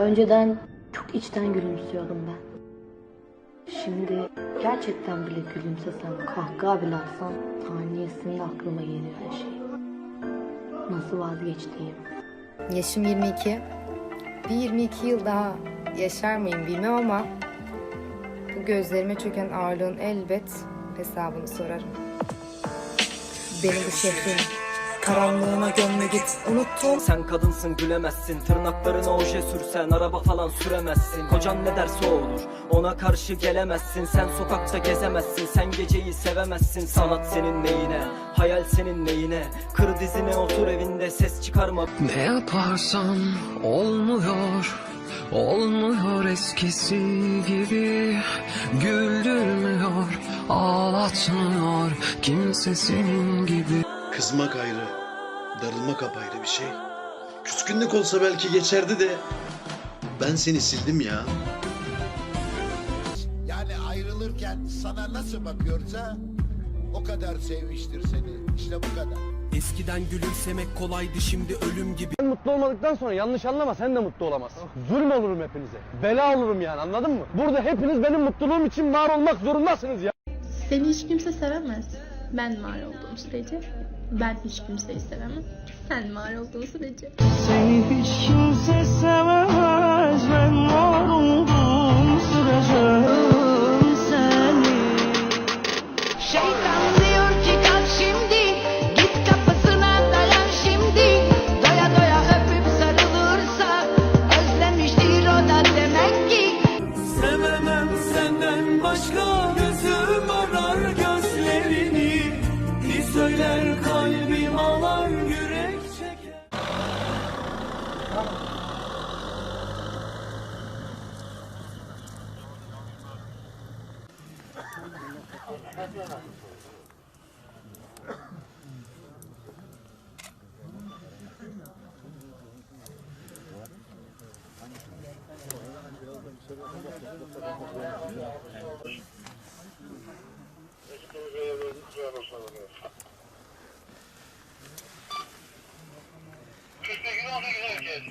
Önceden çok içten gülümsüyordum ben. Şimdi gerçekten bile gülümsesem, kahkaha bile atsam saniyesinde aklıma geliyor her şey. Nasıl vazgeçtiğim. Yaşım 22. Bir 22 yıl daha yaşar mıyım bilmem ama bu gözlerime çöken ağırlığın elbet hesabını sorarım. Beni bu şehrin karanlığına gömme git. Unuttum. Sen kadınsın gülemezsin. Tırnaklarına oje sürsen araba falan süremezsin. Kocan ne derse o olur. Ona karşı gelemezsin. Sen sokakta gezemezsin. Sen geceyi sevemezsin. Sanat senin neyine? Hayal senin neyine? Kır dizine otur evinde ses çıkarma. Ne yaparsam olmuyor. Olmuyor eskisi gibi. Güldürmüyor Ağlatmıyor. Kimse senin gibi Kızmak ayrı, darılmak apayrı bir şey. Küskünlük olsa belki geçerdi de ben seni sildim ya. Yani ayrılırken sana nasıl bakıyorsa o kadar sevmiştir seni. İşte bu kadar. Eskiden gülümsemek kolaydı şimdi ölüm gibi mutlu olmadıktan sonra yanlış anlama sen de mutlu olamazsın. Zulüm olurum hepinize. Bela olurum yani anladın mı? Burada hepiniz benim mutluluğum için var olmak zorundasınız ya. Seni hiç kimse sevemez. Ben var olduğum sürece. Ben hiç kimseyi sevemem. Sen var olduğun sürece. Seni hiç kimse sevemez Ben var olduğum sürece. Seni. Şeytan diyor ki kalk şimdi Git kapısına dayan şimdi. Doya doya öpüp sarılırsa Özlemiştir o da demek ki. Sevemem senden başka gözüm arar gözlerini. Bir söyler Kırk gün oldu güzel ki.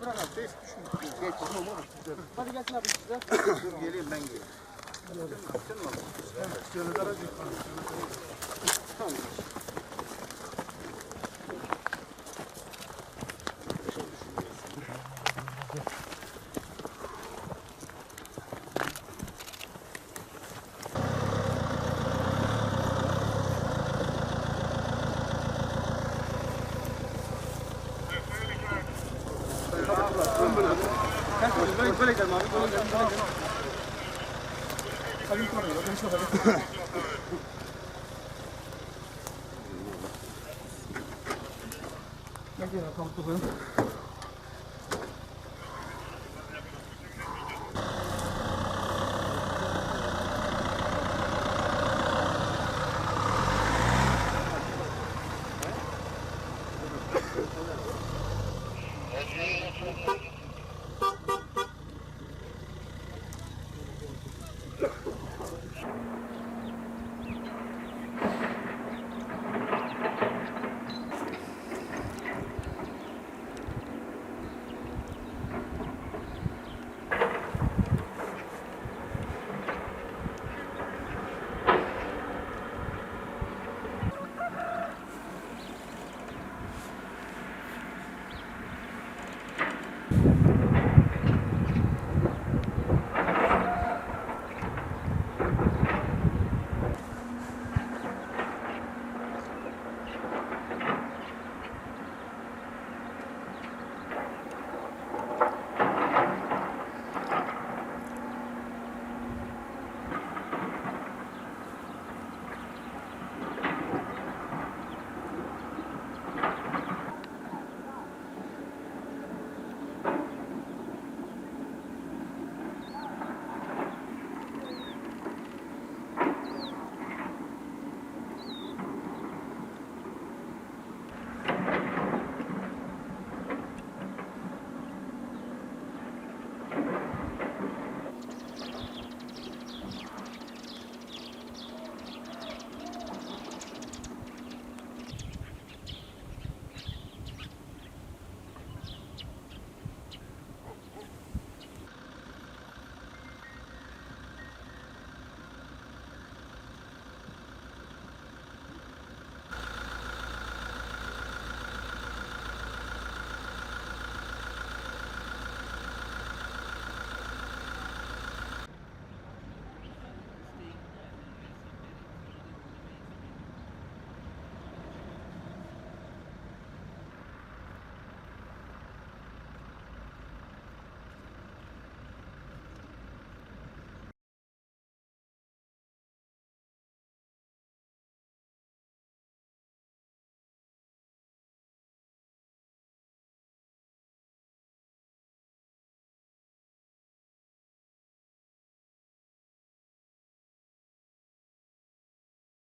Burak abi test düşmüş. Geç. Hadi gelsin abi. Dur geleyim ben geleyim. Tamam. Thank you. Şöyle gidelim abi. Tamam. Tamam. Kalın kalın. Kalın Ne diyor kalın